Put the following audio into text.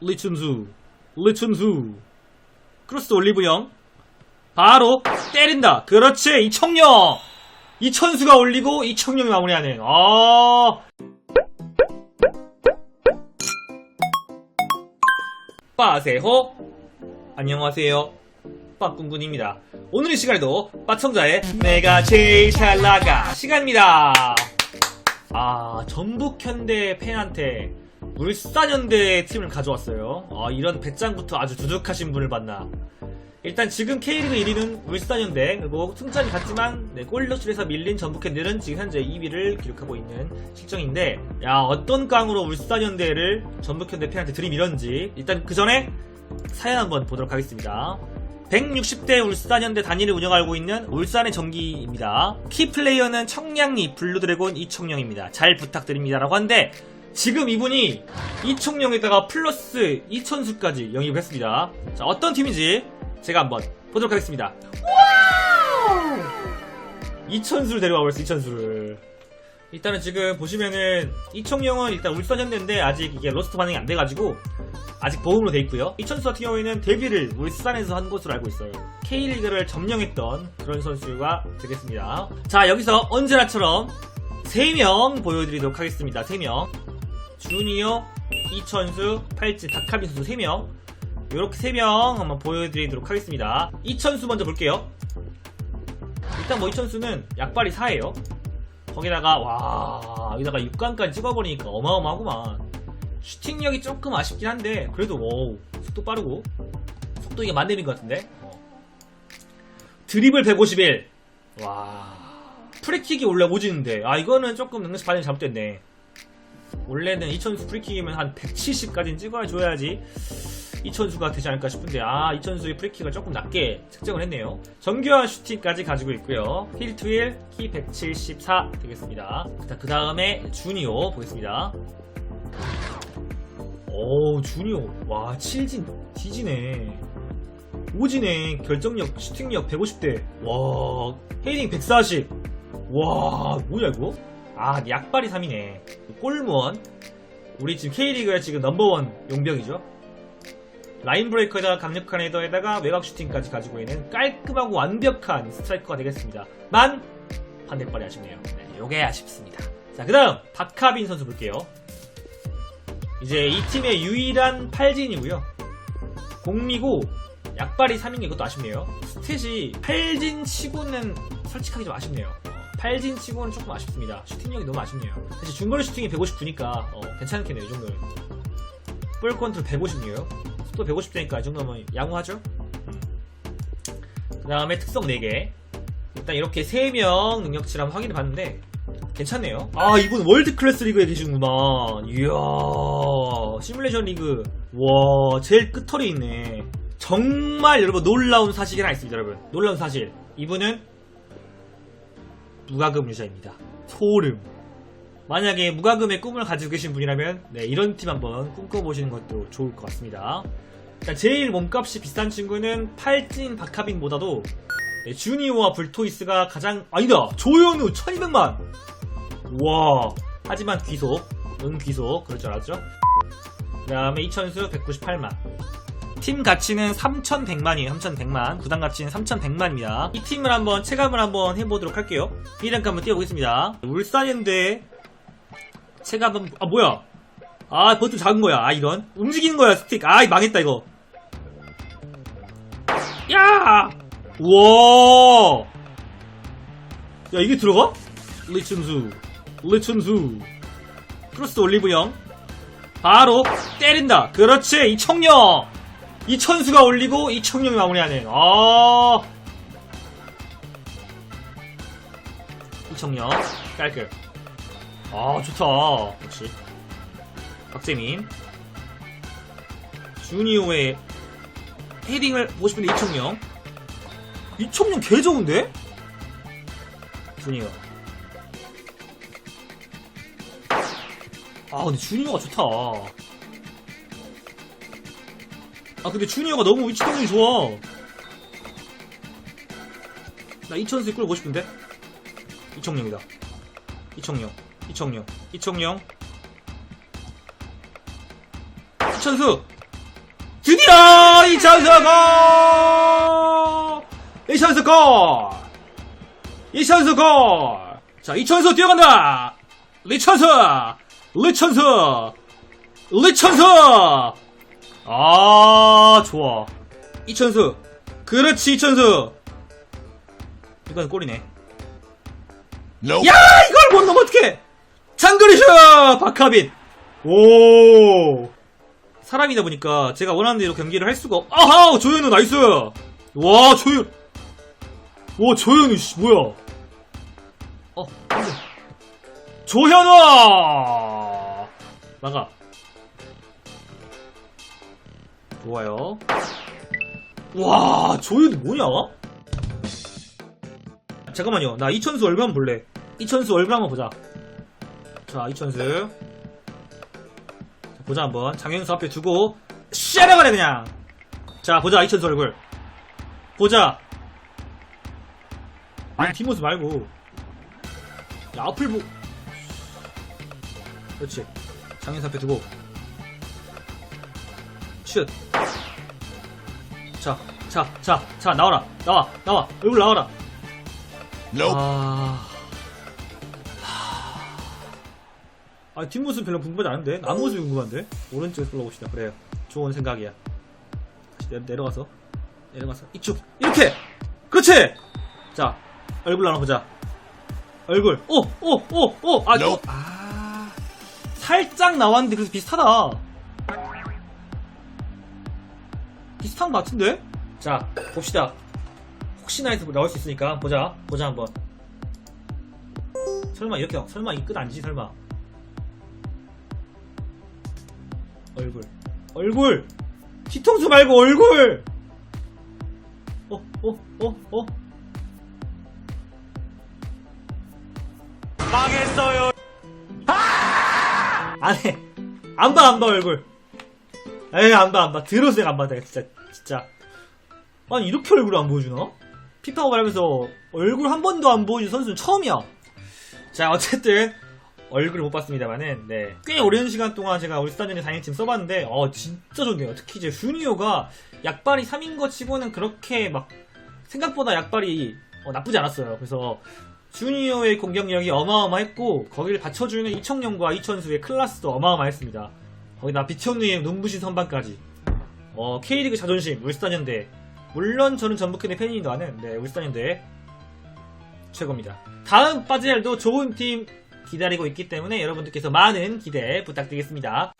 리춘수 리춘수. 크로스 올리브영. 바로 때린다. 그렇지 이청용 이천수가 올리고 이청용이 마무리하는 아. 빠세호. 안녕하세요. 빠꾼군입니다. 오늘 이 시간에도 빠청자의 내가 제일 잘 나가 시간입니다. 아 전북 현대 팬한테 울산현대 팀을 가져왔어요. 아 이런 배짱부터 아주 두둑하신 분을 봤나. 일단 지금 K리그 1위는 울산현대 그리고 승점이 같지만 네, 골러출에서 밀린 전북현대는 지금 현재 2위를 기록하고 있는 실정인데 야 어떤 깡으로 울산현대를 전북현대 팬한테 들이밀었는지 일단 그 전에 사연 한번 보도록 하겠습니다. 160대 울산현대 단위를 운영하고 있는 울산의 정기입니다. 키플레이어는 청량리 블루드래곤 이청용입니다. 잘 부탁드립니다 라고 하는데 지금 이분이 이청용에다가 플러스 이천수까지 영입을 했습니다 자 어떤 팀인지 제가 한번 보도록 하겠습니다. 이천수를 데려와 버렸어, 이천수를. 일단은 지금 보시면은 이청용은 일단 울산 현대인데 아직 이게 로스트 반응이 안 돼가지고 아직 보험으로 돼 있고요. 이천수 같은 경우에는 데뷔를 울산에서 한 것으로 알고 있어요. K리그를 점령했던 그런 선수가 되겠습니다. 자 여기서 언제나처럼 3명 보여드리도록 하겠습니다. 3명. 주니어, 이천수, 팔찌, 다카비 선수 3명. 이렇게 3명 한번 보여드리도록 하겠습니다. 이천수 먼저 볼게요. 일단 뭐 이천수는 약발이 4예요. 거기다가 와 여기다가 6강까지 찍어버리니까 어마어마하구만. 슈팅력이 조금 아쉽긴 한데 그래도 오 속도 빠르고 속도 이게 만렙인 것 같은데. 어. 드리블 151. 와 프리킥이 원래 오지는데 아 이거는 조금 능력 반응이 잘못됐네. 원래는 이천수 프리킥이면 한 170까지는 찍어줘야지 이천수가 되지 않을까 싶은데 아 이천수의 프리킥을 조금 낮게 측정을 했네요. 정교한 슈팅까지 가지고 있고요. 힐 투 힐 키 174 되겠습니다. 그 다음에 주니오 보겠습니다. 오 주니오. 와 7진 뒤지네. 오지네 결정력 슈팅력 150대. 와 헤딩 140와 뭐야 이거 아 약발이 3이네 골무원 우리 지금 K리그의 지금 넘버원 용병이죠 라인 브레이커에다가 강력한 헤더에다가 외곽 슈팅까지 가지고 있는 깔끔하고 완벽한 스트라이커가 되겠습니다. 만 반대발이 아쉽네요. 네, 요게 아쉽습니다. 자, 그 다음 박하빈 선수 볼게요. 이제 이 팀의 유일한 팔진이고요. 공미고 약발이 3인 게 이것도 아쉽네요. 스탯이 팔진 치고는 솔직하게 좀 아쉽네요. 어, 팔진 치고는 조금 아쉽습니다. 슈팅력이 너무 아쉽네요. 사실 중거리 슈팅이 159니까 어, 괜찮겠네요, 이 정도는. 볼 컨트롤 156이에요. 또 150대니까 이 정도면 양호하죠? 그 다음에 특성 4개. 일단 이렇게 3명 능력치를 한번 확인해 봤는데, 괜찮네요. 아, 이분 월드 클래스 리그에 계시는구나. 이야, 시뮬레이션 리그. 와, 제일 끝털에 있네. 정말 여러분 놀라운 사실이 하나 있습니다, 여러분. 놀라운 사실. 이분은 무과금 유저입니다. 소름. 만약에 무과금의 꿈을 가지고 계신 분이라면 네, 이런 팀 한번 꿈꿔보시는 것도 좋을 것 같습니다. 일단 제일 몸값이 비싼 친구는 팔진 박하빈보다도 네, 주니오와 불토이스가 가장 아니다 조현우 1200만 와 하지만 귀속 응 귀속 그럴 줄 알았죠 그 다음에 이천수 198만 팀 가치는 3100만이에요 3100만 구단 가치는 3100만입니다 이 팀을 한번 체감을 한번 해보도록 할게요 비량가 한번 띄워보겠습니다 울산현대 체감 한번 아 뭐야 아, 버튼 작은 거야. 아, 이런. 움직이는 거야, 스틱. 아, 망했다, 이거. 야! 우와! 야, 이게 들어가? 리춘수. 리춘수. 크로스 올리브영. 바로 때린다. 그렇지, 이청용! 이천수가 올리고, 이청용이 마무리하네. 아. 이청용. 깔끔. 아, 좋다. 역시. 박재민 주니오의 헤딩을 보고 싶은데 이청용 이청용 개 좋은데? 주니오 아 근데 주니오가 좋다 아 근데 주니오가 너무 위치 동작이 좋아 나 이천수의 골 보고 싶은데? 이청용이다 이청용 이청용 이청용 이천수 드디어 이천수 골! 이천수 골! 이천수 골! 자, 이천수 뛰어간다! 리천수! 리천수! 리천수! 아, 좋아. 이천수. 그렇지, 이천수. 이건 골이네. Nope. 야, 이걸 못 넘어, 어떡해! 장거리슛! 박하빈! 오! 사람이다 보니까 제가 원하는 대로 경기를 할 수가 없... 아하! 조현우 나이스! 와, 조현! 와, 조현우, 씨, 뭐야? 어. 조현우! 나가. 좋아요. 와, 조현우 뭐냐? 잠깐만요. 나 이천수 얼굴 한번 볼래. 이천수 얼굴 한번 보자. 자, 이천수. 자, 보자 한번. 장현수 앞에 두고 샤라가래 그냥. 자, 보자 이천수 얼굴. 보자. 아니 뒷모습 말고. 야, 앞을 보. 그렇지. 장현수 앞에 두고. 슛. 자, 자, 자, 자, 나와라. 나와, 나와. 얼굴 나와라. Nope. 아... 하... 아, 뒷모습 별로 궁금하지 않은데? 앞모습이 궁금한데? 오른쪽에서 올라봅시다. 그래요. 좋은 생각이야. 다시 내, 내려가서. 내려가서. 이쪽! 이렇게! 그렇지! 자, 얼굴 하나 보자. 얼굴. 오! 오! 오! 오! 아, Nope. 아. 살짝 나왔는데 그래서 비슷하다. 비슷한 것 같은데? 자, 봅시다. 혹시나 해서 나올 수 있으니까 보자. 보자 한번. 설마 이렇게 설마 이 끝 아니지 설마? 얼굴. 얼굴! 뒤통수 말고 얼굴! 어 어 어 어? 망했어요. 안해 안 봐 안 봐 얼굴. 에이 안 봐 안봐. 들어서 내가 안봐. 내가 진짜 진짜 아니 이렇게 얼굴 안 보여주나? 피파고 말하면서 얼굴 한 번도 안 보여준 선수는 처음이야. 자 어쨌든 얼굴을 못 봤습니다만은 네. 꽤 오랜 시간 동안 제가 울스타전에 4인팀 써봤는데 어 진짜 좋네요. 특히 이제 주니어가 약발이 3인 거 치고는 그렇게 막 생각보다 약발이 어, 나쁘지 않았어요. 그래서 주니어의 공격력이 어마어마했고 거기를 받쳐주는 이청용과 이천수의 클라스도 어마어마했습니다. 거기다 비천우의 눈부신 선방까지 어, K리그 자존심 울스타전대 물론 저는 전북현의 팬입니다는 네, 울산현대 최고입니다. 다음 빠지엘도 좋은 팀 기다리고 있기 때문에 여러분들께서 많은 기대 부탁드리겠습니다.